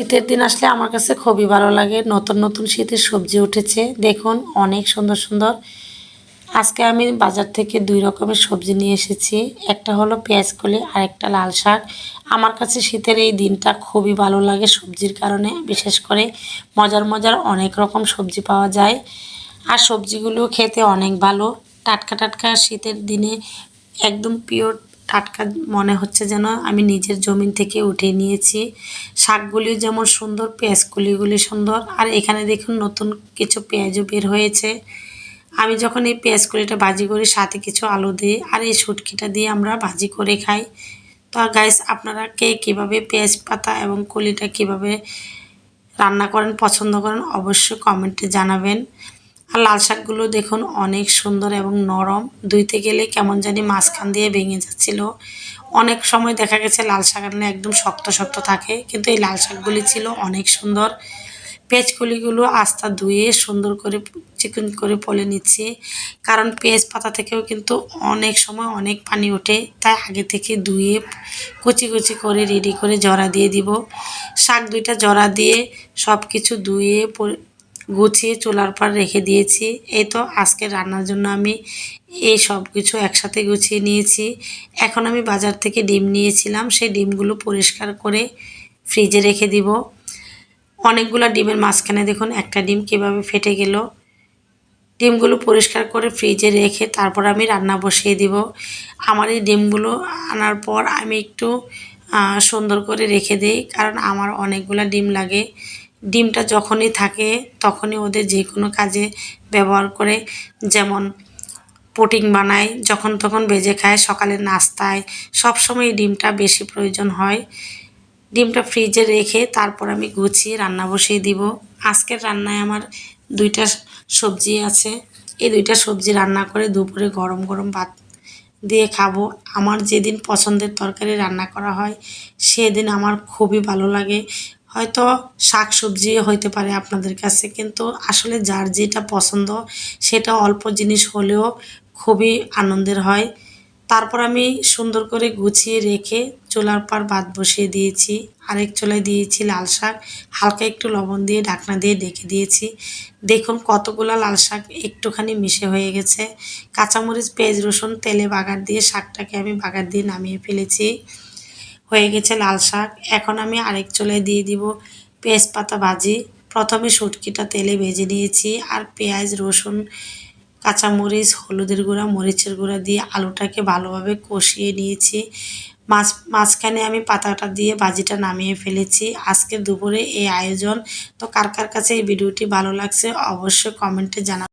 শীতের দিন আসলে আমার কাছে খুবই ভালো লাগে। নতুন নতুন শীতের সবজি উঠেছে। দেখুন, অনেক সুন্দর সুন্দর। আজকে আমি বাজার থেকে দুই রকমের সবজি নিয়ে এসেছি। একটা হলো পেঁয়াজ কলি আর একটা লাল শাক। আমার কাছে শীতের এই দিনটা খুবই ভালো লাগে সবজির কারণে। বিশেষ করে মজার মজার অনেক রকম সবজি পাওয়া যায়। আর সবজিগুলো খেতে অনেক ভালো। টাটকা টাটকা শীতের দিনে একদম পিওর টাটকা মনে হচ্ছে যেন আমি নিজের জমিন থেকে উঠে নিয়েছি। শাকগুলি যেমন সুন্দর পেঁয়াজগুলিগুলি সুন্দর। আর এখানে দেখুন নতুন কিছু পেঁয়াজও বের হয়েছে। আমি যখন এই পেঁয়াজ কলিটা ভাজি করি, সাথে কিছু আলু দিই আর এই শুটকিটা দিয়ে আমরা ভাজি করে খাই। তো গাইস আপনারা কে কীভাবে পেঁয়াজ পাতা এবং কলিটা কীভাবে রান্না করেন, পছন্দ করেন, অবশ্যই কমেন্টে জানাবেন। আর লাল শাকগুলো দেখুন অনেক সুন্দর এবং নরম। ধুইতে গেলে কেমন জানি মাঝখান দিয়ে ভেঙে যাচ্ছিল। অনেক সময় দেখা গেছে লাল শাক আনলে একদম শক্ত শক্ত থাকে, কিন্তু এই লাল শাকগুলি ছিল অনেক সুন্দর। পেঁয়াজকলিগুলো আস্তা ধুয়ে সুন্দর করে চিকন করে পলে নিচ্ছি, কারণ পেঁয়াজ পাতা থেকেও কিন্তু অনেক সময় অনেক পানি ওঠে, তাই আগে থেকে ধুয়ে কুচি কুচি করে রেডি করে জরা দিয়ে দিব। শাক দুইটা জরা দিয়ে সব কিছু ধুয়ে গুছিয়ে চুলার পর রেখে দিয়েছি। এই তো আজকে রান্নার জন্য আমি এই সব কিছু একসাথে গুছিয়ে নিয়েছি। এখন আমি বাজার থেকে ডিম নিয়েছিলাম। সেই ডিমগুলো পরিষ্কার করে ফ্রিজে রেখে দিব। অনেকগুলো ডিমের মাঝখানে দেখুন একটা ডিম কীভাবে ফেটে গেল। ডিমগুলো পরিষ্কার করে ফ্রিজে রেখে তারপর আমি রান্না বসিয়ে দিব। আমার এই ডিমগুলো আনার পর আমি একটু সুন্দর করে রেখে দিই। কারণ আমার অনেকগুলো ডিম লাগে। ডিমটা যখনই থাকে, তখনই ওদের যে কোনো কাজে ব্যবহার করে, যেমন পুটিং বানায়, যখন তখন ভেজে খায়, সকালে নাস্তায় সবসময় এই ডিমটা বেশি প্রয়োজন হয়। ডিমটা ফ্রিজে রেখে তারপর আমি গুছিয়ে রান্না বসিয়ে দিব। আজকের রান্নায় আমার দুইটা সবজি আছে। এই দুইটা সবজি রান্না করে দুপুরে গরম গরম ভাত দিয়ে খাব। আমার যেদিন পছন্দের তরকারি রান্না করা হয়, সেদিন আমার খুবই ভালো লাগে। হয়তো শাক সবজি হইতে পারে আপনাদের কাছে, কিন্তু আসলে যার যেটা পছন্দ সেটা অল্প জিনিস হলেও খুবই আনন্দের হয়। তারপর আমি সুন্দর করে গুছিয়ে রেখে চুলার পর ভাত বসিয়ে দিয়েছি, আরেক চুলায় দিয়েছি লাল শাক, হালকা একটু লবণ দিয়ে ঢাকনা দিয়ে ডেকে দিয়েছি। দেখুন কতগুলো লাল শাক একটুখানি মিশে হয়ে গেছে। কাঁচামরিচ, পেঁয়াজ, রসুন, তেলে বাগার দিয়ে শাকটাকে আমি বাগার দিয়ে নামিয়ে ফেলেছি। হয়ে গেছে লাল শাক। এখন আমি আরেক চুলায় দিয়ে দিব পাতা ভাজি। প্রথমে সুটকিটা তেলে ভেজে নিয়েছি আর পেঁয়াজ, রসুন, কাঁচামরিচ, হলুদের গুঁড়া, মরিচের গুঁড়া দিয়ে আলুটাকে ভালোভাবে কষিয়ে নিয়েছি। মাছ, মাঝখানে আমি পাতাটা দিয়ে ভাজিটা নামিয়ে ফেলেছি। আজকে দুপুরে এই আয়োজন। তো কার কার কাছে এই ভিডিওটি ভালো লাগছে অবশ্যই কমেন্টে জানা